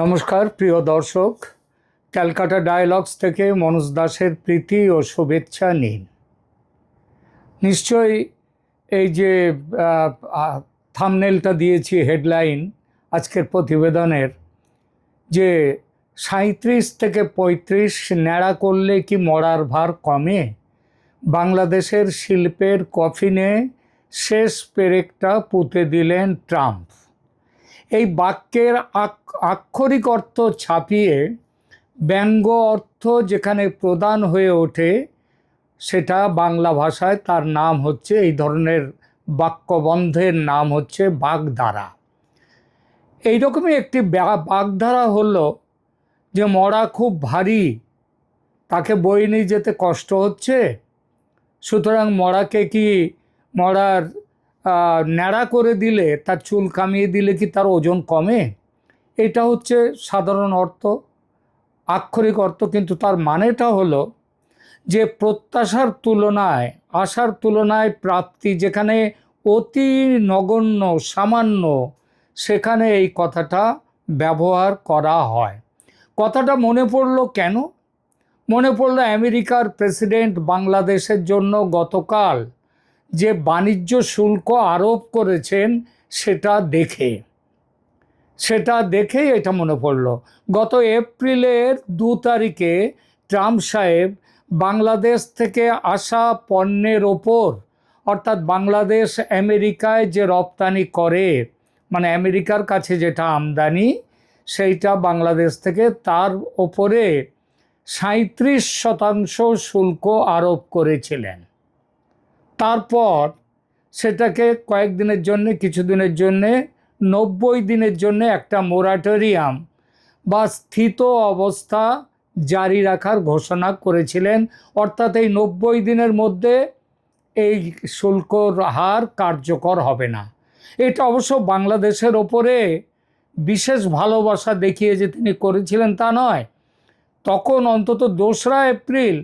নমস্কার, প্রিয় দর্শক। ক্যালকাটা ডায়ালগস থেকে মনোজ দাসের প্রীতি ও শুভেচ্ছা নিন। নিশ্চয়ই এই যে থামনেলটা দিয়েছি হেডলাইন আজকের প্রতিবেদনের, যে সাঁত্রিশ থেকে পঁয়ত্রিশ ন্যাড়া করলে কি মরার ভার কমে? বাংলাদেশের শিল্পের কফিনে শেষ পেরেকটা পুঁতে দিলেন ট্রাম্প। এই বাক্যের আক্ষরিক অর্থ ছাপিয়ে ব্যঙ্গ অর্থ যেখানে প্রদান হয়ে ওঠে, সেটা বাংলা ভাষায় তার নাম হচ্ছে, এই ধরনের বাক্যবন্ধের নাম হচ্ছে বাগধারা। এইরকমই একটি বাগধারা হলো যে মরা খুব ভারী, তাকে বই নিয়ে যেতে কষ্ট হচ্ছে, সুতরাং মরাকে কি মরার ন্যাড়া করে দিলে, তার চুল কামিয়ে দিলে কি তার ওজন কমে? এটা হচ্ছে সাধারণ অর্থ, আক্ষরিক অর্থ, কিন্তু তার মানেটা হলো যে প্রত্যাশার তুলনায়, আশার তুলনায় প্রাপ্তি যেখানে অতি নগণ্য, সামান্য, সেখানে এই কথাটা ব্যবহার করা হয়। কথাটা মনে পড়ল কেন? মনে পড়ল আমেরিকার প্রেসিডেন্ট বাংলাদেশের জন্য গতকাল যে বাণিজ্য শুল্ক আরোপ করেছেন সেটা দেখে। সেটা দেখেই এটা মনে পড়ল। গত এপ্রিলের দু তারিখে ট্রাম্প সাহেব বাংলাদেশ থেকে আসা পণ্যের ওপর, অর্থাৎ বাংলাদেশ আমেরিকায় যে রপ্তানি করে মানে আমেরিকার কাছে যেটা আমদানি, সেইটা বাংলাদেশ থেকে তার ওপরে সাঁত্রিশ শতাংশ শুল্ক আরোপ করেছিলেন। তারপর সেটাকে কয়েকদিনের জন্য, কিছুদিনের জন্যে, নব্বই দিনের জন্য একটা মোরাটোরিয়াম বা স্থিত অবস্থা জারি রাখার ঘোষণা করেছিলেন। অর্থাৎ এই নব্বই দিনের মধ্যে এই শুল্কর হার কার্যকর হবে না। এটা অবশ্য বাংলাদেশের ওপরে বিশেষ ভালোবাসা দেখিয়ে যে তিনি করেছিলেন তা নয়। তখন অন্তত দোসরা এপ্রিল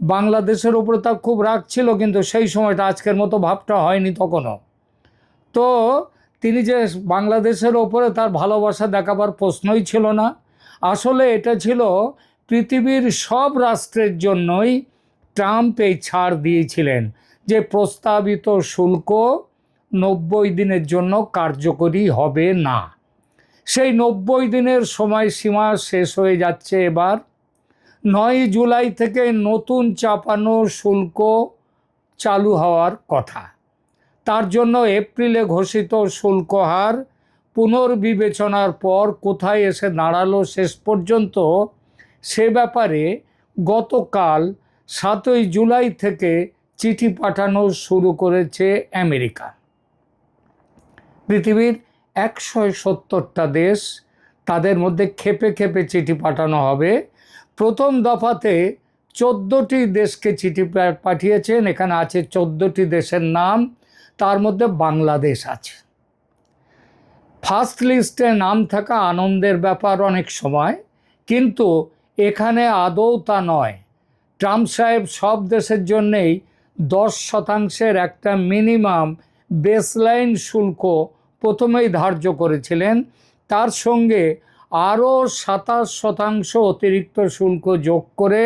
বাংলাদেশের উপরে তার খুব রাগ ছিল, কিন্তু সেই সময়টা আজকের মতো ভাবটা হয়নি তখনও। তো তিনি যে বাংলাদেশের ওপরে তার ভালোবাসা দেখাবার প্রশ্নই ছিল না। আসলে এটা ছিল পৃথিবীর সব রাষ্ট্রের জন্যই ট্রাম্প এই ছাড় দিয়েছিলেন, যে প্রস্তাবিত শুল্ক নব্বই দিনের জন্য কার্যকরী হবে না। সেই নব্বই দিনের সময়সীমা শেষ হয়ে যাচ্ছে এবার। নয় জুলাই থেকে নতুন চাপানো শুল্ক চালু হওয়ার কথা। তার জন্য এপ্রিলে ঘোষিত শুল্ক হার পুনর্বিবেচনার পর কোথায় এসে দাঁড়াল শেষ পর্যন্ত, সে ব্যাপারে গতকাল সাতই জুলাই থেকে চিঠি পাঠানো শুরু করেছে আমেরিকা। পৃথিবীর একশো সত্তরটা দেশ তাদের মধ্যে খেপে খেপে চিঠি পাঠানো হবে। প্রথম দফাতে চোদ্দোটি দেশকে চিঠি পাঠিয়েছেন। এখানে আছে চোদ্দোটি দেশের নাম। তার মধ্যে বাংলাদেশ আছে। ফার্স্ট লিস্টে নাম থাকা আনন্দের ব্যাপার অনেক সময়, কিন্তু এখানে আদৌ তা নয়। ট্রাম্প সাহেব সব দেশের জন্যেই দশ শতাংশের একটা মিনিমাম বেসলাইন শুল্ক প্রথমেই ধার্য করেছিলেন। তার সঙ্গে আরও সাতাশ শতাংশ অতিরিক্ত শুল্ক যোগ করে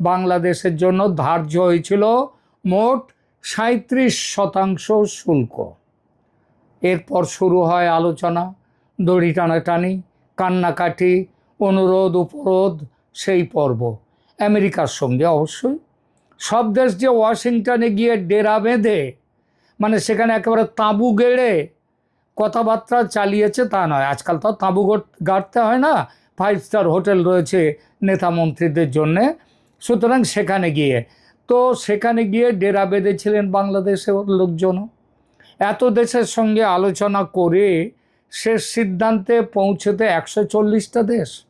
বাংলাদেশের জন্য ধার্য হয়েছিল মোট সাঁত্রিশ শতাংশ শুল্ক। এরপর শুরু হয় আলোচনা, দড়ি টানাটানি, কান্নাকাটি, অনুরোধ, উপরোধ, সেই পর্ব। আমেরিকার সঙ্গে অবশ্যই। সব দেশ যে ওয়াশিংটনে গিয়ে ডেরা বেঁধে মানে সেখানে একেবারে তাঁবু গেড়ে কথাবার্তা চালিয়েছে তা নয়। আজকাল তো তাঁবু গড়- গাড়তে হয় না ফাইভ স্টার হোটেল রয়েছে নেতা মন্ত্রীদের জন্যে। সুতরাং সেখানে গিয়ে, তো সেখানে গিয়ে ডেরা বেঁধেছিলেন বাংলাদেশের লোকজনও এত দেশের সঙ্গে আলোচনা করে শেষ সিদ্ধান্তে পৌঁছতে একশো চল্লিশটা দেশ।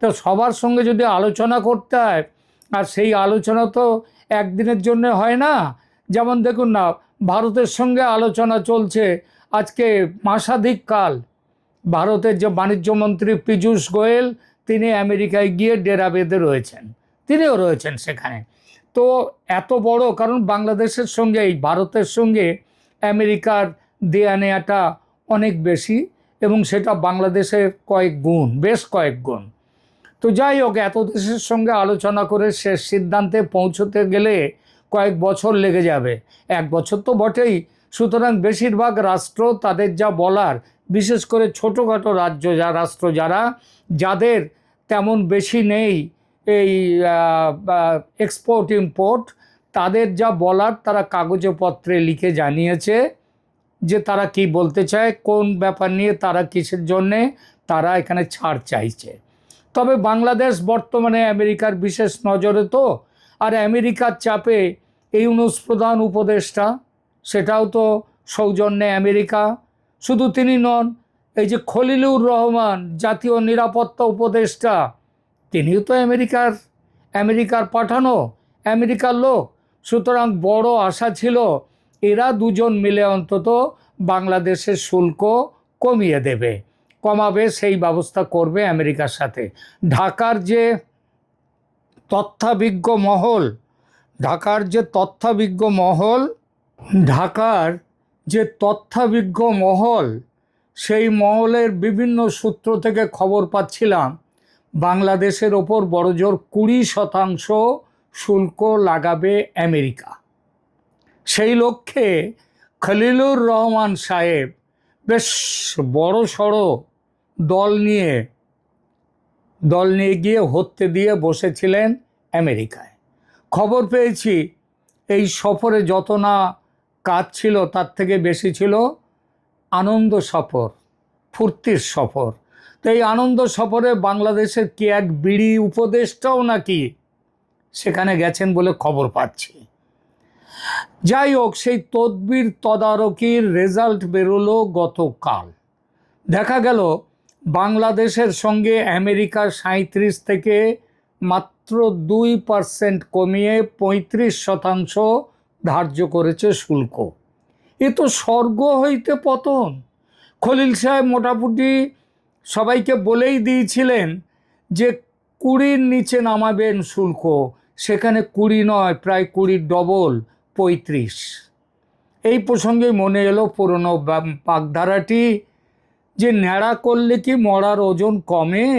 তো সবার সঙ্গে যদি আলোচনা করতে হয়, আর সেই আলোচনা তো একদিনের জন্য হয় না। যেমন দেখুন না, ভারতের সঙ্গে আলোচনা চলছে আজকে মাসাধিক কাল। ভারতের যে বাণিজ্যমন্ত্রী পীযূষ গোয়েল, তিনি আমেরিকায় গিয়ে ডেরা বেঁধে রয়েছেন। তিনিও রয়েছেন সেখানে। তো এত বড়, কারণ বাংলাদেশের সঙ্গে, এই ভারতের সঙ্গে আমেরিকার দেয়া নেয়াটা অনেক বেশি এবং সেটা বাংলাদেশের কয়েক গুণ, বেশ কয়েক গুণ। তো যাই হোক, এত দেশের সঙ্গে আলোচনা করে শেষ সিদ্ধান্তে পৌঁছতে গেলে কয়েক বছর লেগে যাবে। এক বছর তো বটেই সুতরাং বেশিরভাগ রাষ্ট্র তাদের যা বলার, বিশেষ করে ছোটোখাটো রাজ্য যা রাষ্ট্র যারা, যাদের তেমন বেশি নেই এই এক্সপোর্ট ইম্পোর্ট তাদের যা বলার তারা কাগজে পত্রে লিখে জানিয়েছে যে তারা কি বলতে চায়, কোন ব্যাপার নিয়ে তারা কিসের জন্যে তারা এখানে ছাড় চাইছে। তবে বাংলাদেশ বর্তমানে আমেরিকার বিশেষ নজরে তো, আর আমেরিকার চাপে ইউনুস প্রধান উপদেষ্টা সেটাও তো সৌজন্যে আমেরিকা। শুধু তিনি নন, এই যে খলিলুর রহমান, জাতীয় নিরাপত্তা উপদেষ্টা, তিনিও তো আমেরিকার আমেরিকার পাঠানো, আমেরিকার লোক। সুতরাং বড় আশা ছিল, এরা দুজন মিলে অন্তত বাংলাদেশের শুল্ক কমিয়ে দেবে। কমাবে, সেই ব্যবস্থা করবে আমেরিকার সাথে। ঢাকার যে তথ্যাবিজ্ঞ মহল, ঢাকার যে তথ্যাবিজ্ঞ মহল ঢাকার যে তথ্যাবিজ্ঞ মহল, সেই মহলের বিভিন্ন সূত্র থেকে খবর পাচ্ছিলাম, বাংলাদেশের ওপর বড়জোর কুড়ি শতাংশ শুল্ক লাগাবে আমেরিকা। সেই লক্ষ্যে খলিলুর রহমান সাহেব বেশ বড় সড়ো দল নিয়ে দল নিয়ে গিয়ে হত্যে দিয়ে বসেছিলেন আমেরিকায়। খবর পেয়েছি, এই সফরে যত না কাজ ছিল, তার থেকে বেশি ছিল আনন্দ সফর, ফুর্তির সফর। তো এই আনন্দ সফরে বাংলাদেশের কি এক বিড়ি উপদেশটাও নাকি সেখানে গেছেন বলে খবর পাচ্ছি। যাই হোক, সেই তদবির তদারকির রেজাল্ট বেরোলো গতকাল। দেখা গেল, বাংলাদেশের সঙ্গে আমেরিকার সাঁত্রিশ থেকে মাত্র দুই পার্সেন্ট কমিয়ে পঁয়ত্রিশ শতাংশ ধার্য করেছে শুল্ক। এ তো স্বর্গ হইতে পতন। খলিল সাহেব মোটামুটি সবাইকে বলেই দিয়েছিলেন যে কুড়ির নিচে নামাবেন শুল্ক, সেখানে কুড়ি নয়, প্রায় কুড়ির ডবল, পঁয়ত্রিশ। এই প্রসঙ্গে মনে এলো পুরনো পাকধারাটি যে ন্যাড়া করলে কি মরার ওজন কমে?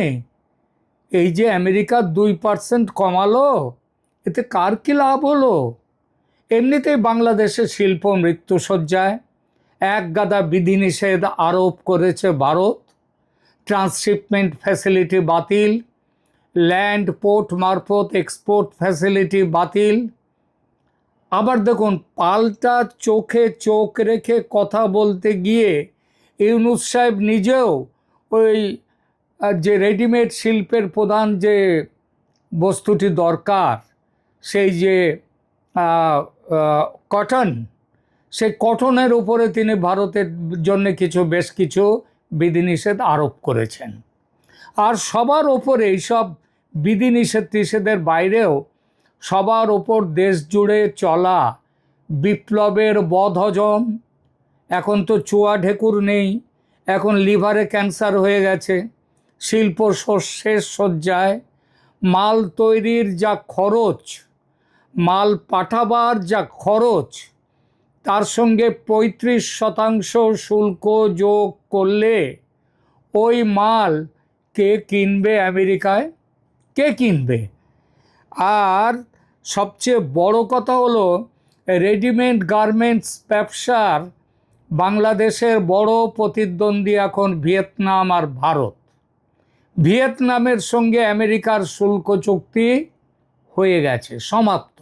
এই যে আমেরিকা দুই পার্সেন্ট কমালো, এতে কার কী লাভ হলো? এমনিতেই বাংলাদেশের শিল্প মৃত্যুসজ্জায় এক গাদা বিধিনিষেধ আরোপ করেছে ভারত। ট্রান্সশিপমেন্ট ফ্যাসিলিটি বাতিল। ল্যান্ড পোর্ট মারফত এক্সপোর্ট ফ্যাসিলিটি বাতিল। আবার দেখুন, পাল্টা চোখে চোখ রেখে কথা বলতে গিয়ে ইউনুস সাহেব নিজেও ওই যে রেডিমেড শিল্পের প্রধান যে বস্তুটি দরকার, সেই যে কটন সেই কটনের উপরে তিনি ভারতের জন্য কিছু, বেশ কিছু বিধিনিষেধ আরোপ করেছেন। আর সবার ওপরে এইসব বিধিনিষেধ নিষেধের বাইরেও সবার ওপর দেশ জুড়ে চলা বিপ্লবের বদহজম। এখন তো চুয়া ঢেকুর নেই, এখন লিভারে ক্যান্সার হয়ে গেছে, শিল্প শেষ শয্যায় মাল তৈরির যা খরচ মাল পাঠাবার যা খরচ, তার সঙ্গে পঁয়ত্রিশ শতাংশ শুল্ক যোগ করলে ওই মাল কে কিনবে আমেরিকায়? কে কিনবে? আর সবচেয়ে বড় কথা হলো, রেডিমেড গার্মেন্টস ব্যবসার বাংলাদেশের বড় প্রতিদ্বন্দ্বী এখন ভিয়েতনাম আর ভারত। ভিয়েতনামের সঙ্গে আমেরিকার শুল্ক চুক্তি হয়ে গেছে, সমাপ্ত।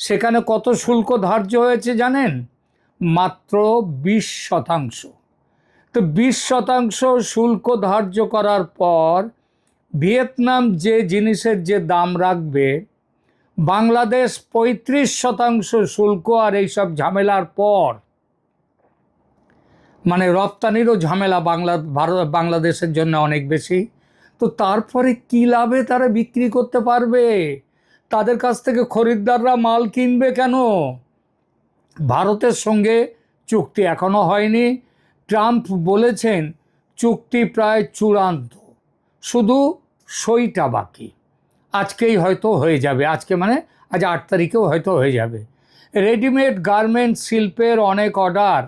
সেখানে কত শুল্ক ধার্য হয়েছে জানেন? মাত্র বিশ শতাংশ। তো বিশ শতাংশ শুল্ক ধার্য করার পর ভিয়েতনাম যে জিনিসের যে দাম রাখবে, বাংলাদেশ পঁয়ত্রিশ শতাংশ শুল্ক আর এইসব ঝামেলার পর মানে রপ্তানিরও ঝামেলা বাংলা, ভারত, বাংলাদেশের জন্য অনেক বেশি, তো তারপরে কী লাভে তারা বিক্রি করতে পারবে? তাদের কাছ থেকে খরিদ্দাররা মাল কিনবে কেন? ভারতের সঙ্গে চুক্তি এখনও হয়নি। ট্রাম্প বলেছেন, চুক্তি প্রায় চূড়ান্ত। শুধু সইটা বাকি। আজকেই হয়তো হয়ে যাবে। আজকে মানে আজ আট তারিখেও হয়তো হয়ে যাবে। রেডিমেড গার্মেন্টস শিল্পের অনেক অর্ডার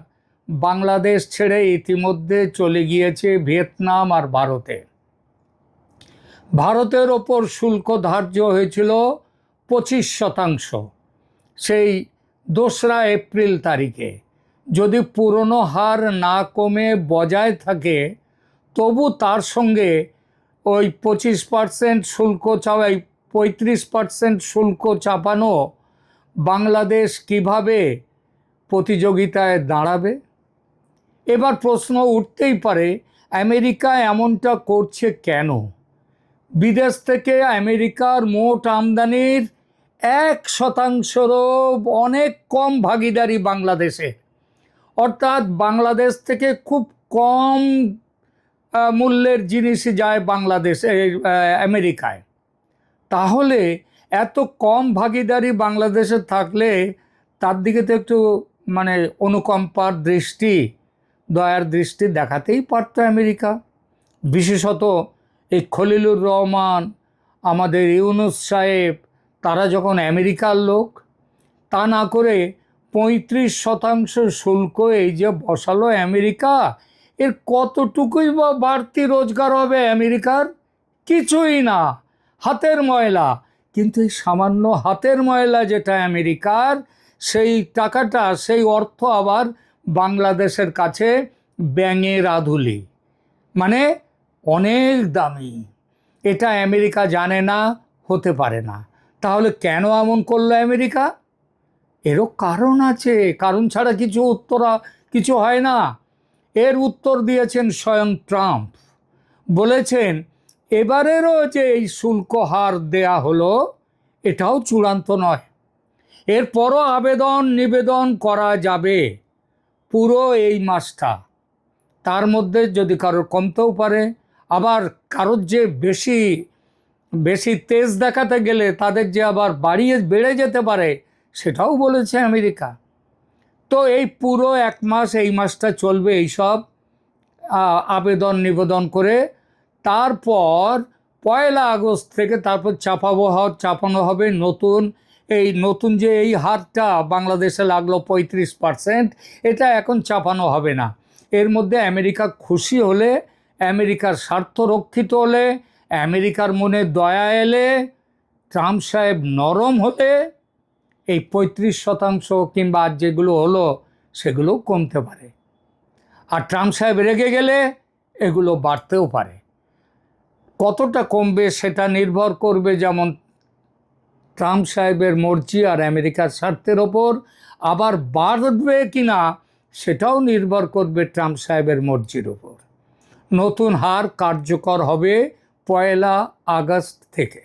বাংলাদেশ ছেড়ে ইতিমধ্যে চলে গিয়েছে ভিয়েতনাম আর ভারতে। ভারতের ওপর শুল্ক ধার্য হয়েছিল পঁচিশ শতাংশ। সেই দোসরা এপ্রিল তারিখে যদি পুরনো হার না কমে বজায় থাকে, তবু তার সঙ্গে ওই পঁচিশ পার্সেন্ট শুল্ক চাওয়াই পঁয়ত্রিশ পার্সেন্ট শুল্ক চাপানো বাংলাদেশ কীভাবে প্রতিযোগিতায় দাঁড়াবে? এবার প্রশ্ন উঠতেই পারে, আমেরিকা এমনটা করছে কেন? বিদেশ থেকে আমেরিকার মোট আমদানির এক শতাংশেরও অনেক কম ভাগিদারি বাংলাদেশে। অর্থাৎ বাংলাদেশ থেকে খুব কম মূল্যের জিনিস যায় বাংলাদেশে আমেরিকায়। তাহলে এত কম ভাগিদারি বাংলাদেশে থাকলে তার দিকে তো একটু মানে অনুকম্পার দৃষ্টি, দয়ার দৃষ্টি দেখাতেই পারতো আমেরিকা। বিশেষত এই খলিলুর রহমান, আমাদের ইউনুস সাহেব, তারা যখন আমেরিকার লোক, তা না করে পঁয়ত্রিশ শতাংশ শুল্ক এই যে বসালো আমেরিকা, এর কতটুকুই বা বাড়তি রোজগার হবে আমেরিকার? কিছুই না, হাতের ময়লা। কিন্তু এই সামান্য হাতের ময়লা যেটা আমেরিকার, সেই টাকাটা, সেই অর্থ আবার বাংলাদেশের কাছে ব্যাঙের আধুলি মানে অনেক দামি। এটা আমেরিকা জানে না, হতে পারে না। তাহলে কেন এমন করল আমেরিকা? এরও কারণ আছে। কারণ ছাড়া কিছু উত্তরা, কিছু হয় না। এর উত্তর দিয়েছেন স্বয়ং ট্রাম্প। বলেছেন, এবারেরও যে এই শুল্ক হার দেয়া হলো, এটাও চূড়ান্ত নয়। এরপরও আবেদন নিবেদন করা যাবে পুরো এই মাসটা। তার মধ্যে যদি কারোর কমতেও পারে আবার কারোর যে বেশি বেশি তেজ দেখাতে গেলে তাদের যে আবার বাড়িয়ে বেড়ে যেতে পারে, সেটাও বলেছে আমেরিকা। তো এই পুরো এক মাস, এই মাসটা চলবে এইসব আবেদন নিবেদন করে। তারপর পয়লা আগস্ট থেকে তারপর চাপাবো চাপানো হবে নতুন। এই নতুন যে এই হারটা বাংলাদেশে লাগল পঁয়ত্রিশ পার্সেন্ট, এটা এখন চাপানো হবে না। এর মধ্যে আমেরিকা খুশি হলে আমেরিকার স্বার্থ রক্ষিত হলে, আমেরিকার মনে দয়া এলে, ট্রাম্প সাহেব নরম হলে এই পঁয়ত্রিশ শতাংশ কিংবা যেগুলো হলো সেগুলো কমতে পারে। আর ট্রাম্প সাহেব রেগে গেলে এগুলো বাড়তেও পারে। কতটা কমবে সেটা নির্ভর করবে যেমন ট্রাম্প সাহেবের মর্জি আর আমেরিকার স্বার্থের ওপর, আবার বাড়বে কি না সেটাও নির্ভর করবে ট্রাম্প সাহেবের মর্জির ওপর। নতুন হার কার্যকর হবে পয়লা আগস্ট থেকে।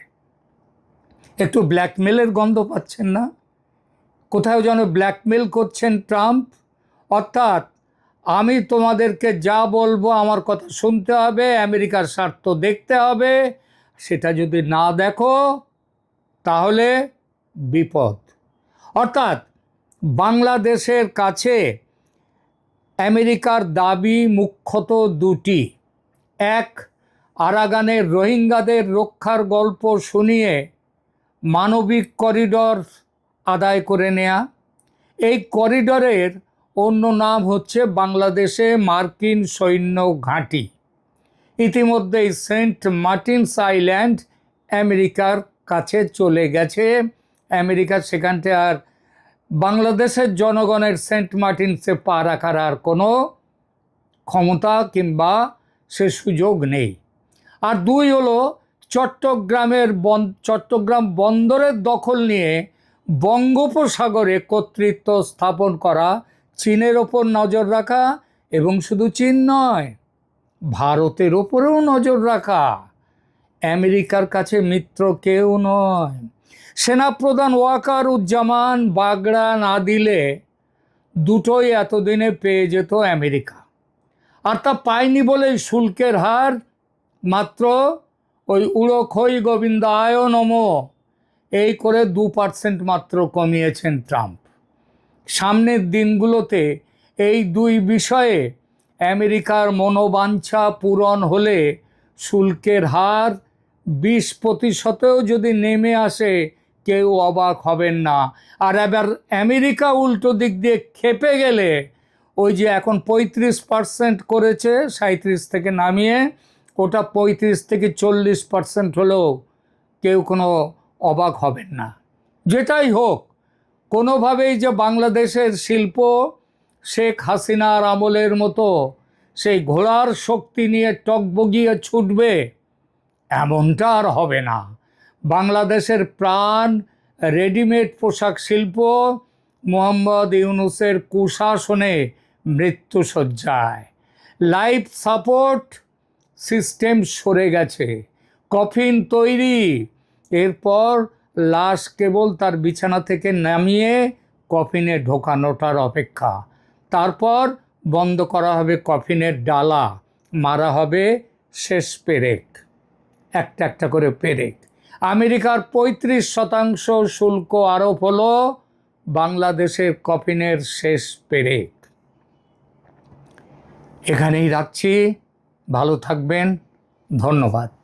একটু ব্ল্যাকমেলের গন্ধ পাচ্ছেন না? কোথাও যেন ব্ল্যাকমেল করছেন ট্রাম্প? অর্থাৎ, আমি তোমাদেরকে যা বলব আমার কথা শুনতে হবে, আমেরিকার স্বার্থ দেখতে হবে, সেটা যদি না দেখো, তাহলে বিপদ। অর্থাৎ, বাংলাদেশের কাছে আমেরিকার দাবি মুখ্যত দুটি। এক আরাগানের রোহিঙ্গাদের রক্ষার গল্প শুনিয়ে মানবিক করিডর আদায় করে নেয়া। এই করিডরের অন্য নাম হচ্ছে বাংলাদেশে মার্কিন সৈন্য ঘাঁটি। ইতিমধ্যেই সেন্ট মার্টিনস আইল্যান্ড আমেরিকার কাছে চলে গেছে। আমেরিকা সেখানটা আর বাংলাদেশের জনগণের সেন্ট মার্টিনসে পা রাখার আর কোনো ক্ষমতা কিংবা সে সুযোগ নেই। আর দুই হলো, চট্টগ্রামের বন, চট্টগ্রাম বন্দরের দখল নিয়ে বঙ্গোপসাগরে কর্তৃত্ব স্থাপন করা চীনের ওপর নজর রাখা এবং শুধু চীন নয়, ভারতের ওপরেও নজর রাখা। আমেরিকার কাছে মিত্র কেউ নয়। সেনাপ্রধান ওয়াকার উজ্জামান বাগড়া না দিলে দুটোই এতদিনে পেয়ে যেত আমেরিকা। আর তা পায়নি বলেই শুল্কের হার, মাত্র ওই উড়ো খই গোবিন্দ আয় নম, এই করে দু পার্সেন্ট মাত্র কমিয়েছেন ট্রাম্প। সামনের দিনগুলোতে এই দুই বিষয়ে আমেরিকার মনোবাঞ্ছা পূরণ হলে শুল্কের হার বিশ প্রতিশতেও যদি নেমে আসে কেউ অবাক হবেন না। আর এবার আমেরিকা উল্টো দিক দিয়ে খেপে গেলে ওই যে এখন পঁয়ত্রিশ পার্সেন্ট করেছে সাঁত্রিশ থেকে নামিয়ে, ওটা পঁয়ত্রিশ থেকে চল্লিশ পার্সেন্ট হলেও কেউ কোনো অবাক হবেন না। যেটাই হোক, কোনোভাবেই যে বাংলাদেশের শিল্প শেখ হাসিনার আমলের মতো সেই ঘোড়ার শক্তি নিয়ে টকবগিয়ে ছুটবে, এমনটা আর হবে না। বাংলাদেশের প্রাণ, রেডিমেড পোশাক শিল্প, মোহাম্মদ ইউনুসের কুশাসনে মৃত্যুসজ্জায়। লাইফ সাপোর্ট সিস্টেম সরে গেছে। কফিন তৈরি। এরপর লাশ কেবল তার বিছানা থেকে নামিয়ে কফিনে ঢোকানোটার অপেক্ষা। তারপর বন্ধ করা হবে কফিনের ডালা। মারা হবে শেষ পেরেক। একটা একটা করে পেরেক। আমেরিকার পঁয়ত্রিশ শতাংশ শুল্ক আরোপ হল বাংলাদেশের কফিনের শেষ পেরেক। এখানেই রাখছি। ভালো থাকবেন। ধন্যবাদ।